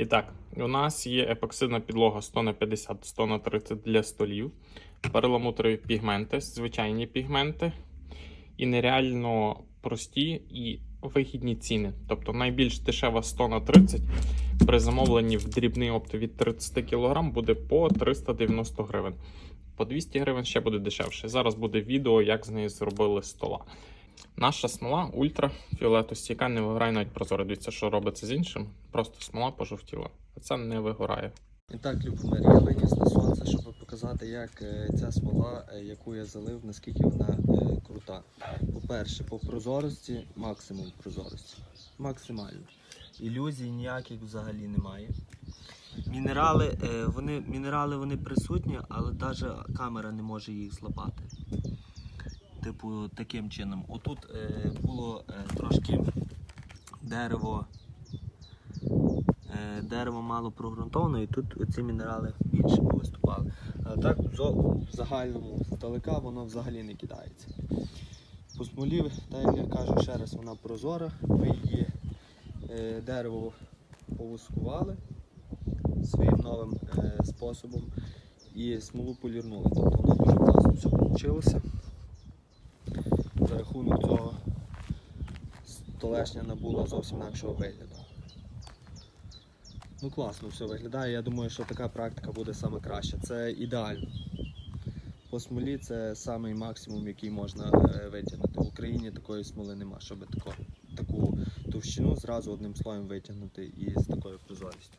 І так, у нас є епоксидна підлога 100 на 50 100 на 30 для столів, перламутрові пігменти, звичайні пігменти і нереально прості і вигідні ціни. Тобто найбільш дешева 100 на 30 при замовленні в дрібний опт від 30 кг буде по 390 гривень. По 200 гривень ще буде дешевше. Зараз буде відео, як з неї зробили стола. Наша смола ультра фіолетостійка, не вигорає навіть прозоро. Дивіться, що робиться з іншим. Просто смола пожовтіла. А це не вигорає. І так, Любомир, я виніс на сонце, щоб показати, як е, ця смола, е, яку я залив, наскільки вона е, крута. По-перше, по прозорості максимум прозорості. Максимально. Ілюзій ніяких взагалі немає. Мінерали, вони, мінерали вони присутні, але навіть камера не може їх злапати. Типу, таким чином. Отут е, було е, трошки дерево е, дерево мало прогрунтовано, і тут оці мінерали більше виступали. А так в загальному здалека воно взагалі не кидається. По смолі, так як я кажу ще раз, вона прозора. Ми її е, дерево повускували своїм новим е, способом і смолу полірнули. Тобто воно дуже класно все вийшло. За рахунок цього столешня набула зовсім інакшого вигляду. Ну класно все виглядає. Я думаю, що така практика буде саме краща. Це ідеально. По смолі це самий максимум, який можна е, витягнути. В Україні такої смоли нема, щоб тако, таку товщину зразу одним слоєм витягнути і з такою прозорістю.